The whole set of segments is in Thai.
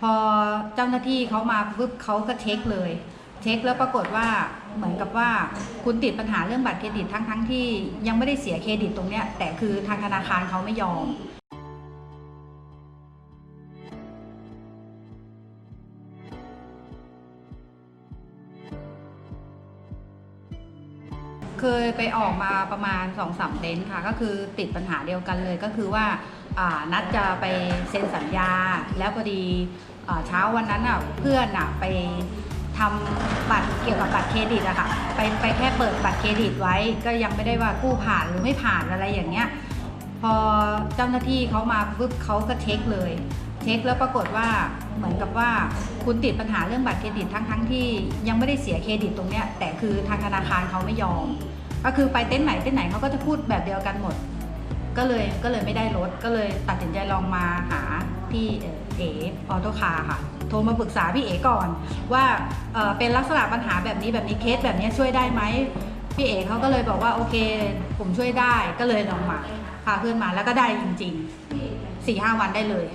พอเจ้าหน้าที่เขามาปุ๊บเขาก็เช็คเลย เช็คแล้วปรากฏว่าเหมือนกับว่าคุณติดปัญหาเรื่องบัตรเครดิตทั้งทั้งๆที่ยังไม่ได้เสียเครดิตตรงเนี้ยแต่คือทางธนาคารเขาไม่ยอมเคยไปออกมาประมาณ2อสามเต็นท์ค่ะ ก็คือติดปัญหาเดียวกันเลยก็คือว่า นัดจะไปเซ็นสัญญา แล้วพอดีเช้าวันนั้นอะเพื่อนอะไปทำบัตรเกี่ยวกับบัตรเครดิตอะค่ะไปไปแค่เปิดบัตรเครดิตไว้ ก็ยังไม่ได้ว่ากู้ผ่านหรือไม่ผ่านอะไรอย่างเงี้ยพอเจ้าหน้าที่เขามาปุ๊บเขาก็เช็คเลย เช็คแล้วปรากฏว่าเหมือนกับว่าคุณติดปัญหาเรื่องบัตรเครดิตทั้งทั้งที่ยังไม่ได้เสียเครดิตตรงเนี้ยแต่คือทางธนาคารเขาไม่ยอม ก็คือไปเต้นไหนเต้นไหนเขาก็จะพูดแบบเดียวกันหมด ก็เลยก็เลยไม่ได้รถก็เลยตัดสินใจลองมาหาพี่เอ่ออโตคาร์ค่ะ โทรมาปรึกษาพี่เอ๋ก่อน ว่าเเป็นลักษณะปัญหาแบบนี้แบบนี้เคสแบบนี้ช่วยได้ไหมพี่เอ๋เขาก็เลยบอกว่าโอเค ผมช่วยได้ก็เลยลองมาพาเพื่อนมาแล้วก็ได้จริงๆสี่ห้าวันได้เลย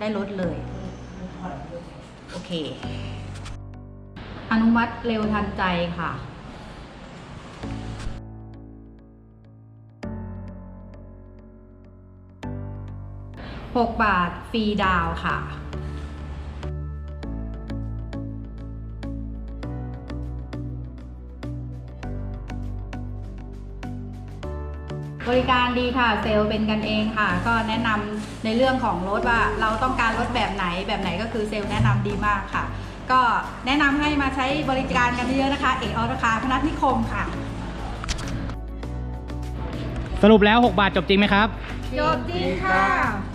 ได้รถเลย โอเค อนุมัติเร็วทันใจค่ะ 6 บาทฟรีดาวน์ค่ะ บริการดีค่ะ เซลล์เป็นกันเองค่ะ ก็แนะนำในเรื่องของรถว่าเราต้องการรถแบบไหนแบบไหนก็คือเซลล์แนะนำดีมากค่ะ ก็แนะนำให้มาใช้บริการกันเยอะๆนะคะ เอกออราคาพนัสนิคมค่ะสรุปแล้ว 6 บาทจบจริงไหมครับ จบจริงค่ะ